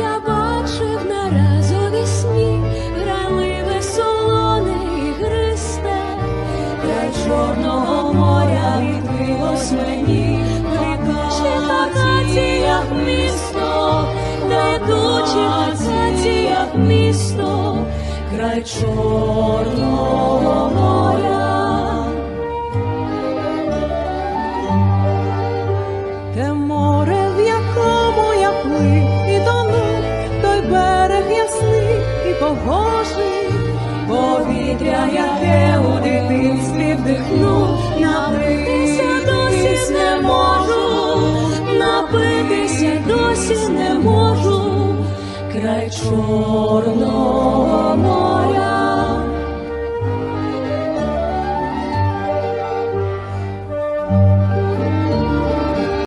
я бачив нараз вісні, граливе солоне і гристе, Чорного моря відкрилось мені, летучих акаціях місто, летучих акаціях місто, край Чорного моря. Те море ясний Повітря, яке у дитинстві вдихнув, напитися досі не можу, напитися досі не можу, край моря.